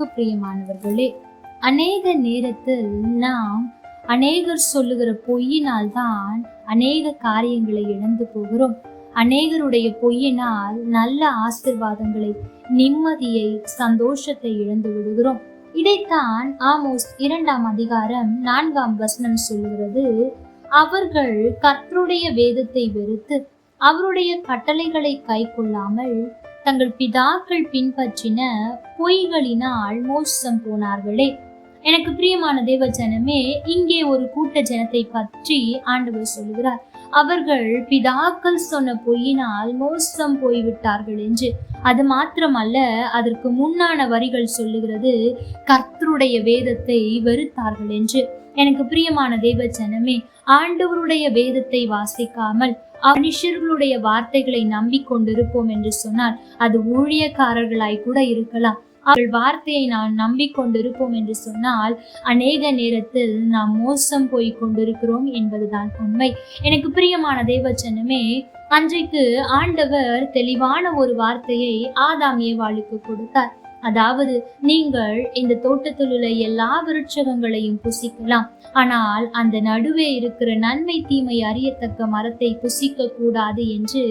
கிறிஸ்துவுக்கு பிரியமானவர்களே அநேக நேரத்தில் நாம் அநேகர் சொல்லுகிற பொய்யினால் தான் அநேக காரியங்களை இழந்து போகிறோம். அநேகருடைய பொய்யினால் நல்ல ஆசிர்வாதங்களை நிம்மதியை சந்தோஷத்தை இழந்து விடுகிறோம். இதைத்தான் ஆமோஸ் இரண்டாம் அதிகாரம் நான்காம் வசனம் சொல்லுகிறது. அவர்கள் கர்த்தருடைய வேதத்தை வெறுத்து அவருடைய கட்டளைகளை கை கொள்ளாமல் தங்கள் பிதாக்கள் பின்பற்றின பொய்களினால் மோசம் போனார்களே. எனக்கு பிரியமான தேவ ஜனமே இங்கே ஒரு கூட்ட ஜனத்தை பற்றி ஆண்டவர் சொல்கிறார் அவர்கள் பிதாக்கள் சொன்ன பொய்யினால் மோசம் போய்விட்டார்கள் என்று. அது மாத்திரமல்ல அதற்கு முன்னான வரிகள் சொல்லுகிறது கர்த்தருடைய வேதத்தை வெறுத்தார்கள் என்று. எனக்கு பிரியமான தேவ ஜனமே ஆண்டவருடைய வேதத்தை வாசிக்காமல் மனுஷர்களுடைய வார்த்தைகளை நம்பிக்கொண்டிருப்போம் என்று சொன்னால் அது ஊழியக்காரர்களாய் கூட இருக்கலாம். அவள் வார்த்தையை நான் நம்பிக்கொண்டிருப்போம் என்று சொன்னால் அநேக நேரத்தில் நாம் மோசம் போய் கொண்டிருக்கிறோம் என்பதுதான் உண்மை. எனக்கு பிரியமான தேவச்சனமே அன்றைக்கு ஆண்டவர் தெளிவான ஒரு வார்த்தையை ஆதாம் ஏவாளுக்கு கொடுத்தார். அதாவது நீங்கள் இந்த தோட்டத்தில் உள்ள எல்லா விருட்சகங்களையும் புசிக்கலாம். ஆனால் அந்த நடுவே இருக்கிற நன்மை தீமை அறியத்தக்க மரத்தை புசிக்க கூடாது என்று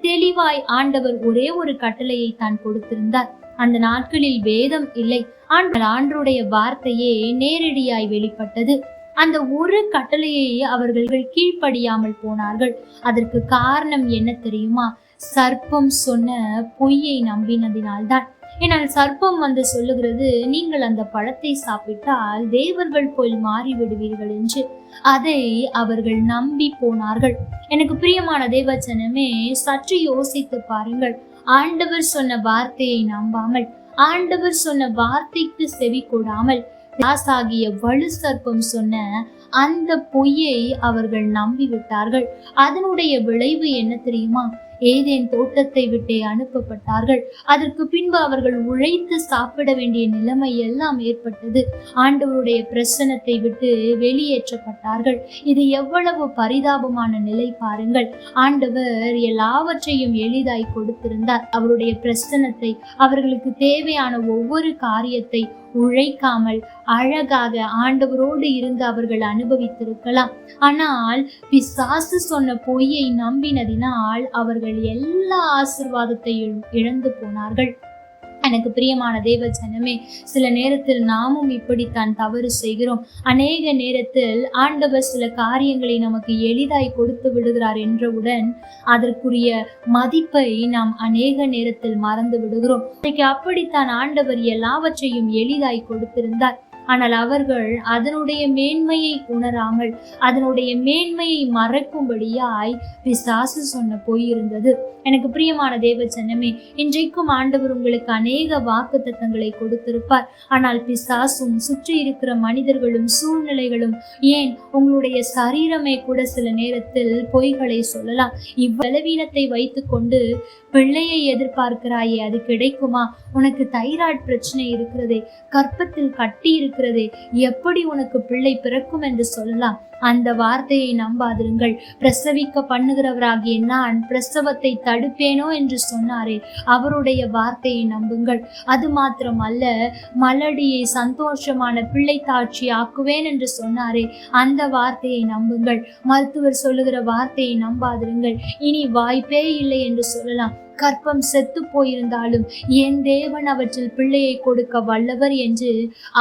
தெளிவாய் ஆண்டவர் ஒரே ஒரு கட்டளையை தான் கொடுத்திருந்தார். அந்த நாட்களில் வேதம் இல்லை. ஆனால் ஆண்டருடைய வார்த்தையே நேரடியாய் வெளிப்பட்டது. அந்த ஒரு கட்டளையை அவர்கள் கீழ்ப்படியாமல் போனார்கள். அதற்கு காரணம் என்ன தெரியுமா? சர்ப்பம் சொன்ன பொய்யை நம்பினதினால்தான். ஏனால் சர்ப்பம் வந்து சொல்லுகிறது நீங்கள் அந்த பழத்தை சாப்பிட்டால் தேவர்கள் போல் மாறிவிடுவீர்கள் என்று. அதை அவர்கள் நம்பி போனார்கள். எனக்கு பிரியமான தேவச்சனமே சற்று யோசித்து பாருங்கள். ஆண்டவர் சொன்ன வார்த்தையை நம்பாமல் ஆண்டவர் சொன்ன வார்த்தைக்கு செவி கூடாமல் ஆகிய வலு சர்ப்பம் சொன்ன அந்த பொய்யை அவர்கள் நம்பி விட்டார்கள் அதனுடைய விளைவு என்ன தெரியுமா? ஏதேன் தோட்டத்தை விட்டே அனுப்பப்பட்டார்கள். அதற்கு பின்பு அவர்கள் உழைத்து சாப்பிட வேண்டிய நிலைமை எல்லாம் ஏற்பட்டது. ஆண்டவருடைய பிரசனத்தை விட்டு வெளியேற்றப்பட்டார்கள். இது எவ்வளவு பரிதாபமான நிலை பாருங்கள். ஆண்டவர் எல்லாவற்றையும் எளிதாய் கொடுத்திருந்தார். அவருடைய பிரசனத்தை அவர்களுக்கு தேவையான ஒவ்வொரு காரியத்தை உழைக்காமல் அழகாக ஆண்டவரோடு இருந்து அவர்கள் அனுபவித்திருக்கலாம். ஆனால் பிசாசு சொன்ன பொய்யை நம்பினதினால் அவர்கள் எல்லா ஆசிர்வாதத்தையும் இழந்து போனார்கள். எனக்கு பிரியமான தேவ ஜனமே சில நேரத்தில் நாமும் இப்படித்தான் தவறு செய்கிறோம். அநேக நேரத்தில் ஆண்டவர் சில காரியங்களை நமக்கு எளிதாய் கொடுத்து விடுகிறார் என்றவுடன் அதற்குரிய மதிப்பை நாம் அநேக நேரத்தில் மறந்து விடுகிறோம். இன்னைக்கு அப்படித்தான் ஆண்டவர் எல்லாவற்றையும் எளிதாய் கொடுத்திருந்தார். ஆனால் அவர்கள் அதனுடைய மேன்மையை உணராமல் அதனுடைய மேன்மையை மறக்கும்படியாய் பிசாசு சொன்ன பொய் இருந்தது. எனக்கு பிரியமான தேவ ஜனமே இன்றைக்கும் ஆண்டவர் உங்களுக்கு அநேக வாக்கு தத்தங்களை கொடுத்திருப்பார். ஆனால் பிசாசும் சுற்றி இருக்கிற மனிதர்களும் சூழ்நிலைகளும் ஏன் உங்களுடைய சரீரமே கூட சில நேரத்தில் பொய்களை சொல்லலாம்? இவ்வளவீனத்தை வைத்துக்கொண்டு பிள்ளையை எதிர்பார்க்கிறாயே அது கிடைக்குமா? உனக்கு தைராய்டு பிரச்சனை இருக்கிறதே. கற்பத்தில் கட்டி இருக்கிறதே எப்படி உனக்கு பிள்ளை பிறக்கும் என்று சொல்லலாம். அந்த வார்த்தையை நம்பாதிருங்கள். பிரசவிக்க பண்ணுகிறவராகிய நான் பிரசவத்தை தடுப்பேனோ என்று சொன்னாரே. அவருடைய வார்த்தையை நம்புங்கள். அது மாத்திரம் அல்ல மலடியை சந்தோஷமான பிள்ளை தாட்சி ஆக்குவேன் என்று சொன்னாரே. அந்த வார்த்தையை நம்புங்கள். மருத்துவர் சொல்லுகிற வார்த்தையை நம்பாதிருங்கள். இனி வாய்ப்பே இல்லை என்று சொல்லலாம். கற்பம் செத்து போயிருந்தாலும் என் தேவன் அவற்றில் பிள்ளையை கொடுக்க வல்லவர் என்று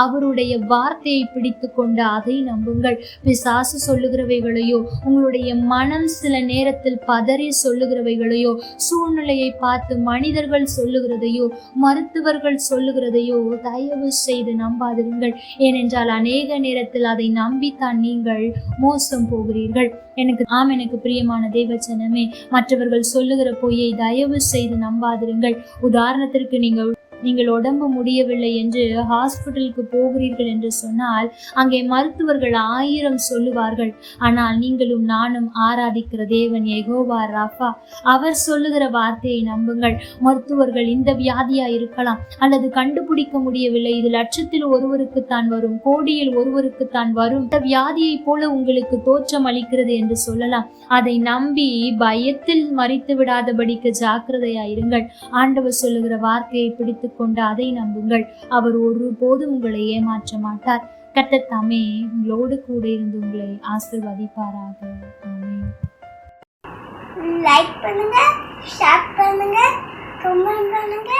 அவருடைய வார்த்தையை பிடித்து கொண்டு அதை நம்புங்கள். பிசாசு சொல்லுகிறவைகளையோ உங்களுடைய மனம் சில நேரத்தில் பதறி சொல்லுகிறவைகளையோ சூழ்நிலையை பார்த்து மனிதர்கள் சொல்லுகிறதையோ மருத்துவர்கள் சொல்லுகிறதையோ தயவு செய்து நம்பாதிருங்கள். ஏனென்றால் அநேக நேரத்தில் அதை நம்பித்தான் நீங்கள் மோசம் போகிறீர்கள். எனக்கு ஆம் எனக்கு பிரியமான தேவச்சனமே மற்றவர்கள் சொல்லுகிற பொய்யை தயவு செய்து நம்பாதிருங்கள். உதாரணத்திற்கு நீங்கள் நீங்கள் உடம்பு முடியவில்லை என்று ஹாஸ்பிட்டலுக்கு போகிறீர்கள் என்று சொன்னால் அங்கே மருத்துவர்கள் ஆயிரம் சொல்லுவார்கள். ஆனால் நீங்களும் நானும் ஆராதிக்கிற தேவன் எகோவா ராஃபா அவர் சொல்லுகிற வார்த்தையை நம்புங்கள். மருத்துவர்கள் இந்த வியாதியா இருக்கலாம் அல்லது கண்டுபிடிக்க முடியவில்லை. இது லட்சத்தில் ஒருவருக்குத்தான் வரும் கோடியில் ஒருவருக்கு தான் வரும். இந்த வியாதியைப் போல உங்களுக்கு தோற்றம் அளிக்கிறது என்று சொல்லலாம். அதை நம்பி பயத்தில் மறித்து விடாதபடிக்கு ஜாக்கிரதையா இருங்கள். ஆண்டவர் சொல்லுகிற வார்த்தையை பிடித்து எடுத்துக்கொண்டு அதை நம்புங்கள். அவர் ஒருபோதும் உங்களை ஏமாற்ற மாட்டார். கர்த்தர் தாமே உங்களோடு கூட இருந்து உங்களை ஆசிர்வதிப்பாராக. லைக் பண்ணுங்க ஷேர் பண்ணுங்க கமெண்ட் பண்ணுங்க.